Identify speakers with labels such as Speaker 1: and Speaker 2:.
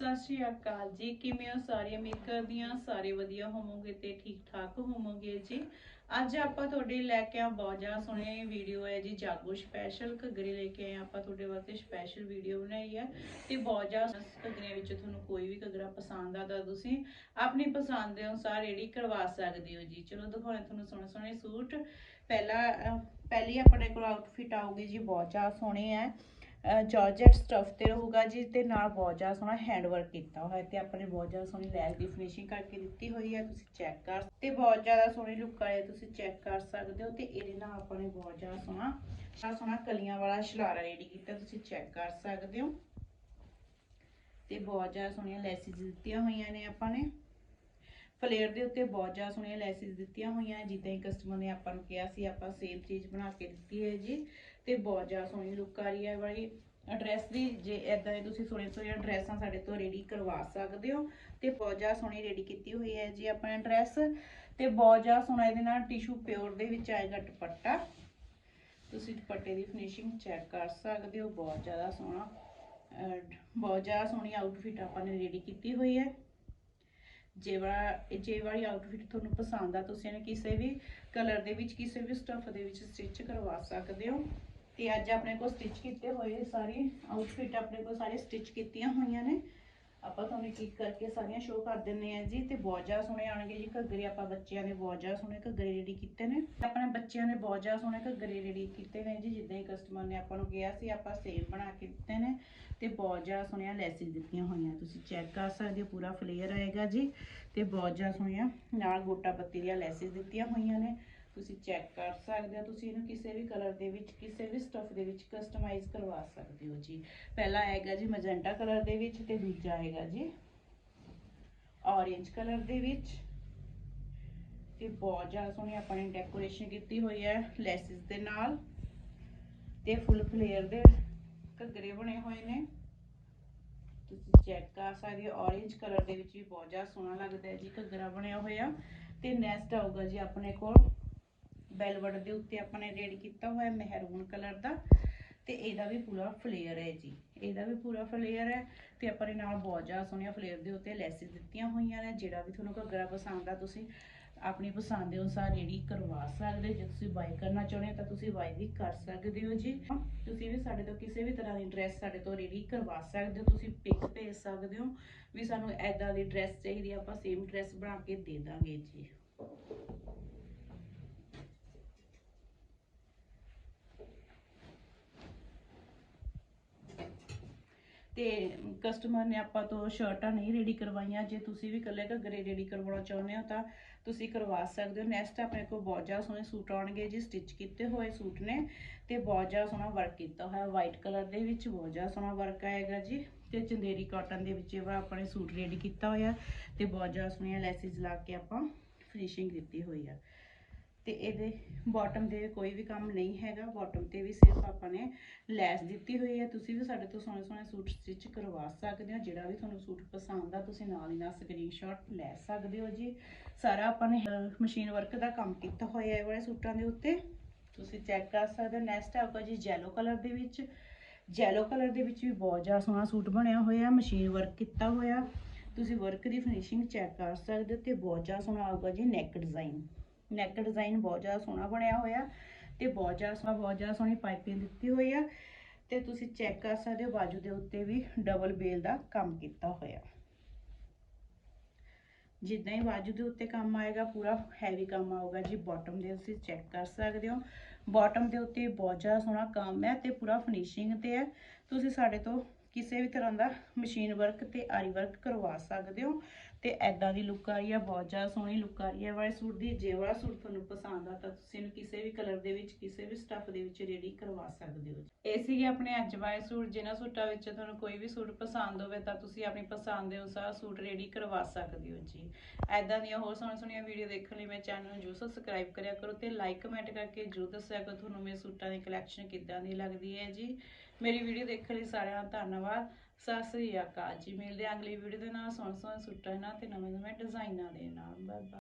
Speaker 1: ਸਤਿ ਸ਼੍ਰੀ ਅਕਾਲ ਜੀ। ਕਿਵੇਂ ਹੋ ਸਾਰੇ? ਉਮੀਦ ਕਰਦੀ ਹਾਂ ਸਾਰੇ ਵਧੀਆ ਹੋਵੋਗੇ ਤੇ ਠੀਕ ਠਾਕ ਹੋਵੋਗੇ ਜੀ। ਅੱਜ ਆਪਾਂ ਤੁਹਾਡੇ ਲੈ ਕੇ ਆ ਬਹੁਤ ਜ਼ਿਆਦਾ ਵੀਡੀਓ ਹੈ ਜੀ, ਜਾਗੋ ਸਪੈਸ਼ਲ ਘੱਗਰੇ ਲੈ ਕੇ ਆਏ ਆਪਾਂ ਤੁਹਾਡੇ ਵਾਸਤੇ ਸਪੈਸ਼ਲ ਵੀਡੀਓ ਬਣਾਈ ਹੈ ਤੇ ਬਹੁਤ ਜ਼ਿਆਦਾ ਘੱਗਰਿਆਂ ਵਿੱਚ ਤੁਹਾਨੂੰ ਕੋਈ ਵੀ ਘੱਗਰਾ ਪਸੰਦ ਆਦਾ ਤੁਸੀਂ ਆਪਣੀ ਪਸੰਦ ਦੇ ਅਨੁਸਾਰ ਰੈਡੀ ਕਰਵਾ ਸਕਦੇ ਹੋ ਜੀ। ਚਲੋ ਦਿਖਾਉਣੇ ਤੁਹਾਨੂੰ ਸੋਹਣੇ ਸੋਹਣੇ ਸੂਟ। ਪਹਿਲਾ ਪਹਿਲੀ ਆਪਣੇ ਕੋਲ ਆਊਟਫਿਟ ਆਊਗੀ ਜੀ, ਬਹੁਤ ਜ਼ਿਆਦਾ ਸੋਹਣੀ ਹੈ। ਜਾਰਜਟ ਸਟਫ ਤੇ ਰਹੂਗਾ ਜੀ ਤੇ ਨਾਲ ਬਹੁਤ ਜ਼ਿਆਦਾ ਸੋਹਣਾ ਹੈਂਡ ਵਰਕ ਕੀਤਾ ਹੋਇਆ ਤੇ ਆਪਣੇ ਬਹੁਤ ਜ਼ਿਆਦਾ ਸੋਹਣੀ ਲੈਸ ਦੀ ਫਿਨਿਸ਼ਿੰਗ ਕਰਕੇ ਦਿੱਤੀ ਹੋਈ ਹੈ, ਤੁਸੀਂ ਚੈੱਕ ਕਰ ਤੇ ਬਹੁਤ ਜ਼ਿਆਦਾ ਸੋਹਣੀ ਲੁੱਕ ਆਏ ਤੁਸੀਂ ਚੈੱਕ ਕਰ ਸਕਦੇ ਹੋ ਤੇ ਇਹਦੇ ਨਾਲ ਆਪਾਂ ਬਹੁਤ ਜ਼ਿਆਦਾ ਸੋਹਣਾ ਬਹੁਤ ਸੋਹਣਾ ਕਲੀਆਂ ਵਾਲਾ ਸ਼ਲਾਰਾ ਰੈਡੀ ਕੀਤਾ, ਤੁਸੀਂ ਚੈੱਕ ਕਰ ਸਕਦੇ ਹੋ। ਤੇ ਬਹੁਤ ਜ਼ਿਆਦਾ ਸੋਹਣੀਆਂ ਲੈਸਿਸ ਦਿੱਤੀਆਂ ਹੋਈਆਂ ਨੇ ਆਪਾਂ ਨੇ। ਫਲੇਅਰ ਦੇ ਉੱਤੇ ਬਹੁਤ ਜ਼ਿਆਦਾ ਸੋਹਣੀਆਂ ਲੈਸਿਸ ਦਿੱਤੀਆਂ ਹੋਈਆਂ, ਜਿੱਦਾਂ ਹੀ ਕਸਟਮਰ ਨੇ ਆਪਾਂ ਨੂੰ ਕਿਹਾ ਸੀ, ਆਪਾਂ ਸੇਮ ਚੀਜ਼ ਬਣਾ ਕੇ ਦਿੱਤੀ ਹੈ ਜੀ। ਤੇ ਬਹੁਤ ਜ਼ਿਆਦਾ ਸੋਹਣੀ ਲੁੱਕ ਆ ਰਹੀ ਹੈ। ਵਾਲੀ ਐਡਰੈਸ ਦੀ ਜੇ ਇਦਾਂ ਦੇ ਤੁਸੀਂ ਸੋਹਣੇ ਸੋਹਣੇ ਡਰੈਸਾਂ ਸਾਡੇ ਤੋਂ ਰੈਡੀ ਕਰਵਾ ਸਕਦੇ ਹੋ ਤੇ ਬਹੁਤ ਜ਼ਿਆਦਾ ਸੋਹਣੀ ਰੈਡੀ ਕੀਤੀ ਹੋਈ ਹੈ ਜੀ ਆਪਣਾ ਡਰੈਸ ਤੇ ਬਹੁਤ ਜ਼ਿਆਦਾ ਸੋਹਣਾ ਇਹਦੇ ਨਾਲ ਟਿਸ਼ੂ ਪਿਓਰ ਦੇ ਵਿੱਚ ਆਏਗਾ ਦੁਪੱਟਾ। ਤੁਸੀਂ ਦੁਪੱਟੇ ਦੀ ਫਿਨਿਸ਼ਿੰਗ ਚੈੱਕ ਕਰ ਸਕਦੇ ਹੋ। ਬਹੁਤ ਜ਼ਿਆਦਾ ਸੋਹਣਾ ਬਹੁਤ ਜ਼ਿਆਦਾ ਸੋਹਣੀ ਆਊਟਫਿਟ ਆਪਾਂ ਨੇ ਰੈਡੀ ਕੀਤੀ ਹੋਈ ਹੈ। ਜੇ ਵਾਲਾ ਜੇ ਵਾਲੀ ਆਊਟਫਿਟ ਤੁਹਾਨੂੰ ਪਸੰਦ ਆ, ਤੁਸੀਂ ਇਹਨੂੰ ਕਿਸੇ ਵੀ ਕਲਰ ਦੇ ਵਿੱਚ, ਕਿਸੇ ਵੀ ਸਟੱਫ ਦੇ ਵਿੱਚ ਸਟਿਚ ਕਰਵਾ ਸਕਦੇ ਹੋ। ਤੇ ਅੱਜ ਆਪਣੇ ਕੋਲ ਸਟਿਚ ਕੀਤੇ ਹੋਏ ਸਾਰੀ ਆਊਟਫਿਟ ਆਪਣੇ ਕੋਲ ਸਾਰੇ ਸਟਿਚ ਕੀਤੀਆਂ ਹੋਈਆਂ ਨੇ। ਆਪਾਂ ਤੁਹਾਨੂੰ ਇੱਕ ਕਰਕੇ ਸਾਰੀਆਂ ਸ਼ੋਅ ਕਰ ਦਿੰਨੇ ਆ ਜੀ। ਤੇ ਬਹੁਤ ਜ਼ਿਆਦਾ ਸੋਹਣੇ ਆਣਗੇ ਜੀ। ਘੱਗਰੇ ਆਪਾਂ ਬੱਚਿਆਂ ਦੇ ਬਹੁਤ ਜ਼ਿਆਦਾ ਸੋਹਣੇ ਘੱਗਰੇ ਰੈਡੀ ਕੀਤੇ ਨੇ। ਆਪਣੇ ਬੱਚਿਆਂ ਨੇ ਬਹੁਤ ਜ਼ਿਆਦਾ ਸੋਹਣੇ ਘੱਗਰੇ ਰੈਡੀ ਕੀਤੇ ਨੇ ਜੀ। ਜਿੱਦਾਂ ਹੀ ਕਸਟਮਰ ਨੇ ਆਪਾਂ ਨੂੰ ਕਿਹਾ ਸੀ, ਆਪਾਂ ਸੇਮ ਬਣਾ ਕੇ ਦਿੱਤੇ ਨੇ। ਤੇ ਬਹੁਤ ਜ਼ਿਆਦਾ ਸੋਹਣੀਆਂ ਲੈਸਿਸ ਦਿੱਤੀਆਂ ਹੋਈਆਂ। ਤੁਸੀਂ ਚੈੱਕ ਕਰ ਸਕਦੇ ਹੋ, ਪੂਰਾ ਫਲੇਅਰ ਆਏਗਾ ਜੀ। ਤੇ ਬਹੁਤ ਜ਼ਿਆਦਾ ਸੋਹਣੀਆਂ ਨਾਲ ਗੋਟਾ ਪੱਤੀ ਦੀਆਂ ਲੈਸਿਸ ਦਿੱਤੀਆਂ ਹੋਈਆਂ ਨੇ। ਤੁਸੀਂ ਚੈੱਕ ਕਰ ਸਕਦੇ ਹੋ, ਤੁਸੀਂ ਇਹਨੂੰ ਕਿਸੇ ਵੀ ਕਲਰ ਦੇ ਵਿੱਚ, ਕਿਸੇ ਵੀ ਸਟਫ ਦੇ ਵਿੱਚ ਕਸਟਮਾਈਜ਼ ਕਰਵਾ ਸਕਦੇ ਹੋ ਜੀ। ਪਹਿਲਾ ਆਏਗਾ ਜੀ ਮੈਜੈਂਟਾ ਕਲਰ ਦੇ ਵਿੱਚ ਤੇ ਦੂਜਾ ਆਏਗਾ ਜੀ ਔਰੇਂਜ ਕਲਰ ਦੇ ਵਿੱਚ। ਤੇ ਬਹੁਤ ਜ਼ਿਆਦਾ ਸੋਹਣੀ ਆਪਾਂ ਨੇ ਡੈਕੋਰੇਸ਼ਨ ਕੀਤੀ ਹੋਈ ਹੈ ਲੈਸਿਸ ਦੇ ਨਾਲ। ਤੇ ਫੁੱਲ ਫਲੇਅਰ ਦੇ ਘੱਗਰੇ ਬਣੇ ਹੋਏ ਨੇ। ਤੁਸੀਂ ਚੈੱਕ ਕਰ ਸਕਦੇ ਹੋ ਔਰੇਂਜ ਕਲਰ ਦੇ ਵਿੱਚ ਵੀ ਬਹੁਤ ਜ਼ਿਆਦਾ ਸੋਹਣਾ ਲੱਗਦਾ ਹੈ ਜੀ ਘੱਗਰਾ ਬਣਿਆ ਹੋਇਆ। ਤੇ ਨੈਕਸਟ ਆਊਗਾ ਜੀ ਆਪਣੇ ਕੋਲ ਬੈਲਵਟ ਦੇ ਉੱਤੇ ਆਪਾਂ ਨੇ ਰੈਡੀ ਕੀਤਾ ਹੋਇਆ ਮਹਿਰੂਨ ਕਲਰ ਦਾ ਤੇ ਇਹਦਾ ਵੀ ਪੂਰਾ ਫਲੇਅਰ ਹੈ ਜੀ। ਇਹਦਾ ਵੀ ਪੂਰਾ ਫਲੇਅਰ ਹੈ ਤੇ ਆਪਾਂ ਨੇ ਨਾਲ ਬਹੁਤ ਜ਼ਿਆਦਾ ਸੋਹਣੀਆਂ ਫਲੇਅਰ ਦੇ ਉੱਤੇ ਲੈਸਿਸ ਦਿੱਤੀਆਂ ਹੋਈਆਂ ਨੇ ਜਿਹੜਾ ਵੀ ਤੁਹਾਨੂੰ ਘੱਗਰਾ ਪਸੰਦ ਆ ਤੁਸੀਂ ਆਪਣੀ ਪਸੰਦ ਦੇ ਅਨੁਸਾਰ ਰੈਡੀ ਕਰਵਾ ਸਕਦੇ ਜੇ ਤੁਸੀਂ ਬਾਈ ਕਰਨਾ ਚਾਹੁੰਦੇ ਤਾਂ ਤੁਸੀਂ ਬਾਈ ਵੀ ਕਰ ਸਕਦੇ ਹੋ ਜੀ। ਤੁਸੀਂ ਵੀ ਸਾਡੇ ਤੋਂ ਕਿਸੇ ਵੀ ਤਰ੍ਹਾਂ ਦੀ ਡਰੈਸ ਸਾਡੇ ਤੋਂ ਰੈਡੀ ਕਰਵਾ ਸਕਦੇ ਹੋ ਤੁਸੀਂ ਪਿਕ ਭੇਜ ਸਕਦੇ ਹੋ ਵੀ ਸਾਨੂੰ ਐਦਾਂ ਦੀ ਡਰੈਸ ਚਾਹੀਦੀ ਆ, ਆਪਾਂ ਸੇਮ ਡਰੈਸ ਬਣਾ ਕੇ ਦੇ ਦਾਂਗੇ ਜੀ। ਤੇ ਕਸਟਮਰ ਨੇ ਆਪਾਂ ਤੋਂ ਸ਼ਰਟਾਂ ਨਹੀਂ ਰੈਡੀ ਕਰਵਾਈਆਂ। ਜੇ ਤੁਸੀਂ ਵੀ ਇਕੱਲੇ ਘੱਗਰੇ ਰੈਡੀ ਕਰਵਾਉਣਾ ਚਾਹੁੰਦੇ ਹੋ ਤਾਂ ਤੁਸੀਂ ਕਰਵਾ ਸਕਦੇ ਹੋ। ਨੈਕਸਟ ਆਪਣੇ ਕੋਲ ਬਹੁਤ ਜ਼ਿਆਦਾ ਸੋਹਣੇ ਸੂਟ ਆਉਣਗੇ ਜੀ। ਸਟਿਚ ਕੀਤੇ ਹੋਏ ਸੂਟ ਨੇ ਤੇ ਬਹੁਤ ਜ਼ਿਆਦਾ ਸੋਹਣਾ ਵਰਕ ਕੀਤਾ ਹੋਇਆ। ਵਾਈਟ ਕਲਰ ਦੇ ਵਿੱਚ ਬਹੁਤ ਜ਼ਿਆਦਾ ਸੋਹਣਾ ਵਰਕ ਆਏਗਾ ਜੀ। ਤੇ ਚੰਦੇਰੀ ਕਾਟਨ ਦੇ ਵਿੱਚ ਇਹ ਵਾ ਆਪਾਂ ਸੂਟ ਰੈਡੀ ਕੀਤਾ ਹੋਇਆ। ਤੇ ਬਹੁਤ ਜ਼ਿਆਦਾ ਸੋਹਣੀਆਂ ਲੈਸਿਸ ਲਾ ਕੇ ਆਪਾਂ ਫਿਨਿਸ਼ਿੰਗ ਦਿੱਤੀ ਹੋਈ ਆ। ਤੇ ਇਹਦੇ ਬਾਟਮ ਦੇ ਕੋਈ ਵੀ ਕੰਮ ਨਹੀਂ ਹੈਗਾ। ਬਾਟਮ ਤੇ ਵੀ ਸਿਰਫ ਆਪਾਂ ਨੇ ਲੈਸ ਦਿੱਤੀ ਹੋਈ ਹੈ। ਤੁਸੀਂ ਵੀ ਸਾਡੇ ਤੋਂ ਸੋਹਣੇ ਸੋਹਣੇ ਸੂਟ ਸਟਿਚ ਕਰਵਾ ਸਕਦੇ ਹੋ। ਜਿਹੜਾ ਵੀ ਤੁਹਾਨੂੰ ਸੂਟ ਪਸੰਦ ਆ, ਤੁਸੀਂ ਨਾਲ ਹੀ ਨਾਲ ਸਕਰੀਨਸ਼ਾਟ ਲੈ ਸਕਦੇ ਹੋ ਜੀ। ਸਾਰਾ ਆਪਾਂ ਨੇ ਮਸ਼ੀਨ ਵਰਕ ਦਾ ਕੰਮ ਕੀਤਾ ਹੋਇਆ ਹੈ ਇਹ ਵਾਲੇ ਸੂਟਾਂ ਦੇ ਉੱਤੇ। ਤੁਸੀਂ ਚੈੱਕ ਕਰ ਸਕਦੇ ਹੋ। ਨੈਕਸਟ ਆਊਗਾ ਜੀ ਜੈਲੋ ਕਲਰ ਦੇ ਵਿੱਚ। ਜੈਲੋ ਕਲਰ ਦੇ ਵਿੱਚ ਵੀ ਬਹੁਤ ਜ਼ਿਆਦਾ ਸੋਹਣਾ ਸੂਟ ਬਣਿਆ ਹੋਇਆ। ਮਸ਼ੀਨ ਵਰਕ ਕੀਤਾ ਹੋਇਆ। ਤੁਸੀਂ ਵਰਕ ਦੀ ਫਿਨਿਸ਼ਿੰਗ ਚੈੱਕ ਕਰ ਸਕਦੇ ਹੋ ਤੇ ਬਹੁਤ ਜ਼ਿਆਦਾ ਸੋਹਣਾ ਆਊਗਾ ਜੀ ਨੈਕ ਡਿਜ਼ਾਈਨ ਨੈਕ ਡਿਜ਼ਾਈਨ ਬਹੁਤ ਜ਼ਿਆਦਾ ਸੋਹਣਾ ਬਣਿਆ ਹੋਇਆ ਤੇ ਬਹੁਤ ਜ਼ਿਆਦਾ ਸੋਹਣਾ, ਬਹੁਤ ਜ਼ਿਆਦਾ ਸੋਹਣੀ ਪਾਈਪਿੰਗ ਦਿੱਤੀ ਹੋਈ ਆ ਤੇ ਤੁਸੀਂ ਚੈੱਕ ਕਰ ਸਕਦੇ ਹੋ ਬਾਜੂ ਦੇ ਉੱਤੇ ਵੀ ਡਬਲ ਬੇਲ ਦਾ ਕੰਮ ਕੀਤਾ ਹੋਇਆ। ਜਿੱਦਾਂ ਹੀ ਬਾਜੂ ਦੇ ਉੱਤੇ ਕੰਮ ਆਏਗਾ, ਪੂਰਾ ਹੈਵੀ ਕੰਮ ਆਊਗਾ ਜੀ ਬਾਟਮ ਦੇ ਤੁਸੀਂ ਚੈੱਕ ਕਰ ਸਕਦੇ ਹੋ। ਬਾਟਮ ਦੇ ਉੱਤੇ ਬਹੁਤ ਜ਼ਿਆਦਾ ਸੋਹਣਾ ਕੰਮ ਹੈ ਤੇ ਪੂਰਾ ਫਿਨਿਸ਼ਿੰਗ ਤੇ ਹੈ। ਤੁਸੀਂ ਸਾਡੇ ਤੋਂ ਕਿਸੇ ਵੀ ਤਰ੍ਹਾਂ ਦਾ ਮਸ਼ੀਨ ਵਰਕ ਤੇ ਆਰੀ ਵਰਕ ਕਰਵਾ ਸਕਦੇ ਹੋ। ਤੇ ਐਦਾਂ ਦੀ ਲੁੱਕ ਆ ਰਹੀ ਹੈ ਬਹੁਤ ਜ਼ਿਆਦਾ ਸੋਹਣੀ ਲੁੱਕ ਆ। ਰਹੀ ਹੈ ਵਾਲੇ ਸੂਟ ਦੀ, ਜੇ ਵਾਲਾ ਸੂਟ ਤੁਹਾਨੂੰ ਪਸੰਦ ਆ ਤਾਂ ਤੁਸੀਂ ਇਹਨੂੰ ਕਿਸੇ ਵੀ ਕਲਰ ਦੇ ਵਿੱਚ, ਕਿਸੇ ਵੀ ਸਟੱਫ ਦੇ ਵਿੱਚ ਰੈਡੀ ਕਰਵਾ ਸਕਦੇ ਹੋ। ਇਹ ਸੀਗੇ ਆਪਣੇ ਅੱਜ ਵਾਲੇ ਸੂਟ ਜਿਨ੍ਹਾਂ ਸੂਟਾਂ ਵਿੱਚ ਤੁਹਾਨੂੰ ਕੋਈ ਵੀ ਸੂਟ ਪਸੰਦ ਹੋਵੇ ਤਾਂ ਤੁਸੀਂ ਆਪਣੀ ਪਸੰਦ ਦੇ ਅਨੁਸਾਰ ਸੂਟ ਰੈਡੀ ਕਰਵਾ ਸਕਦੇ ਹੋ ਜੀ। ਐਦਾਂ ਦੀਆਂ ਹੋਰ ਸੋਹਣੀਆਂ ਸੋਹਣੀਆਂ ਵੀਡੀਓ ਦੇਖਣ ਲਈ ਮੇਰੇ ਚੈਨਲ ਨੂੰ ਜਰੂਰ ਸਬਸਕ੍ਰਾਈਬ ਕਰਿਆ ਕਰੋ ਤੇ ਲਾਈਕ ਕਮੈਂਟ ਕਰਕੇ ਜਰੂਰ ਦੱਸਿਆ ਕਰੋ, ਤੁਹਾਨੂੰ ਮੇਰੇ ਸੂਟਾਂ ਦੀ ਕਲੈਕਸ਼ਨ ਕਿੱਦਾਂ ਦੀ ਲੱਗਦੀ ਹੈ ਜੀ। ਮੇਰੀ ਵੀਡੀਓ ਦੇਖਣ ਲਈ ਸਾਰਿਆਂ ਦਾ ਧੰਨਵਾਦ। ਸਤਿ ਸ੍ਰੀ ਅਕਾਲ ਜੀ। ਮਿਲਦੇ ਹਾਂ ਅਗਲੀ ਵੀਡੀਓ ਦੇ ਨਾਲ। ਸੋਹਣੇ ਸੋਹਣੇ ਸੂਟਾਂ ਨਾਲ ਤੇ ਨਵੇਂ ਨਵੇਂ ਡਿਜ਼ਾਈਨਾਂ ਦੇ ਨਾਲ। Bye bye